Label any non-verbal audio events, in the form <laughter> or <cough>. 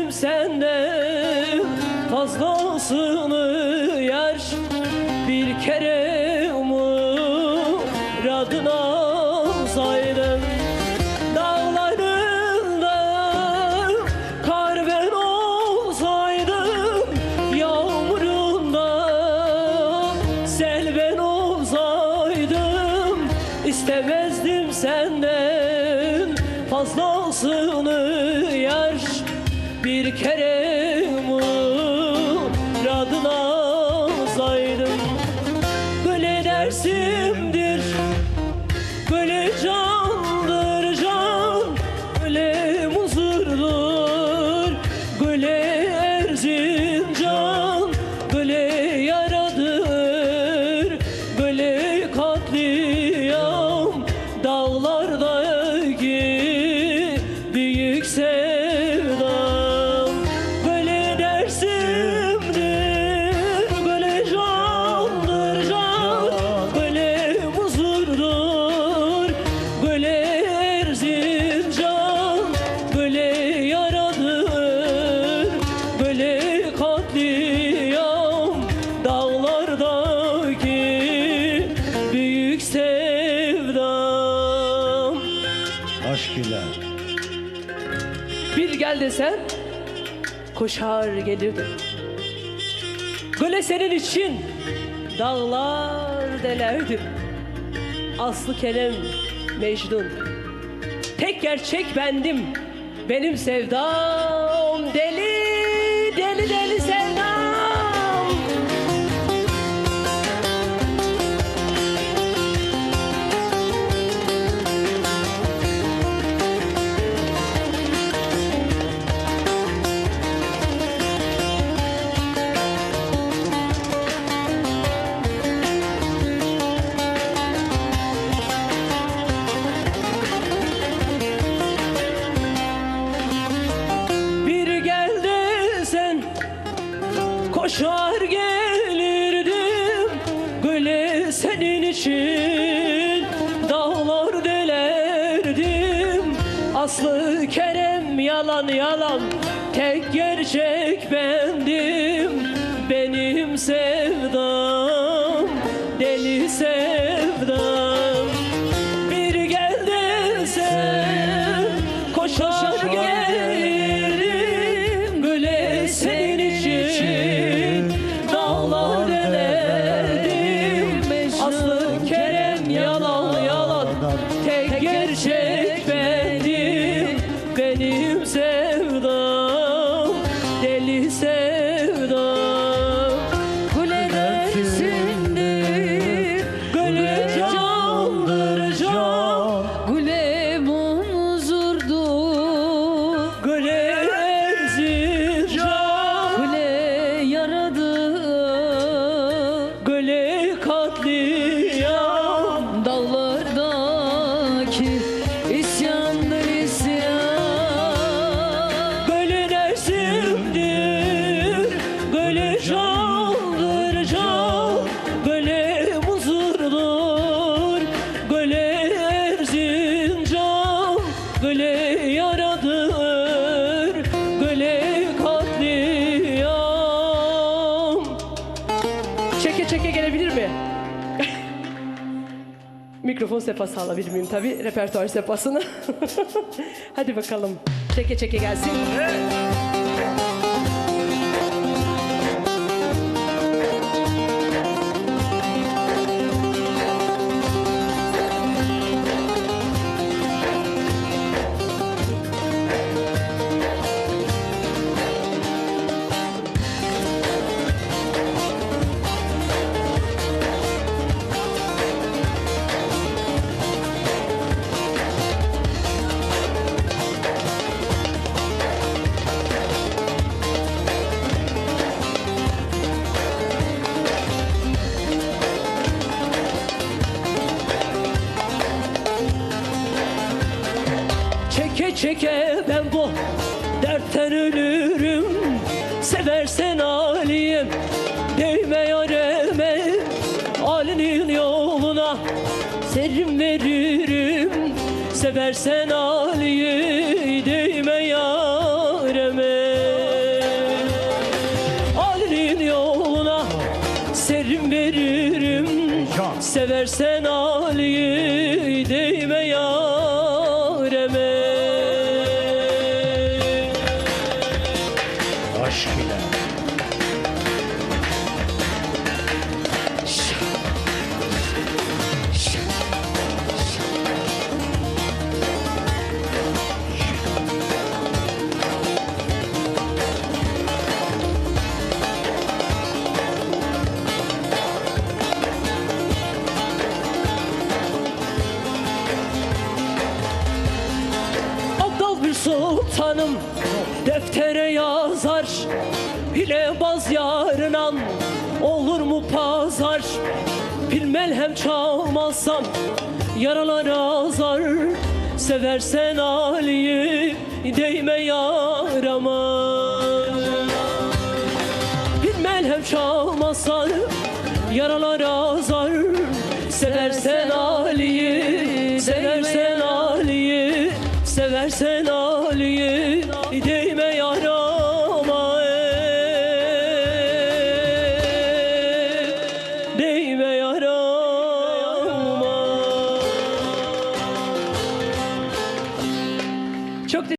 istemezdim senden fazlasını yar Bir kere muradına saydım istemezdim senden fazlasını yar Bir kere Aşk ile. Bir gel desen koşar gelirdim. Böyle senin için dağlar delerdim. Aslı Kerem Mecnun. Tek gerçek bendim. Benim sevdam koşar gelirdim Böyle senin için. Dağlar delerdim Aslı Kerem yalan yalan. Tek gerçek bendim Benim sevdam deli sevdam. Bir gel desen koşar katliam Dağlardaki isyandır isyan. Gönül ersimdir Gönül candır can Çeke çeke gelebilir mi? Mikrofon sefası alabilir miyim tabii repertuar sefasını. <laughs> Hadi bakalım. Çeke çeke gelsin. Çeke çeke ben bu dertten ölürüm. Seversen alim değme yareme. Alinin yoluna serim veririm. Seversen aliyi değme yareme. Alinin yoluna serim veririm. Seversen aliyi değme yareme. Sultanım deftere yazar Hilebaz yarınan olur mu pazar? Bir melhem çalmazsam yaralar azar Seversen Ali'yi değme yarama. Bir melhem çalmazsan yaralar azar Seversen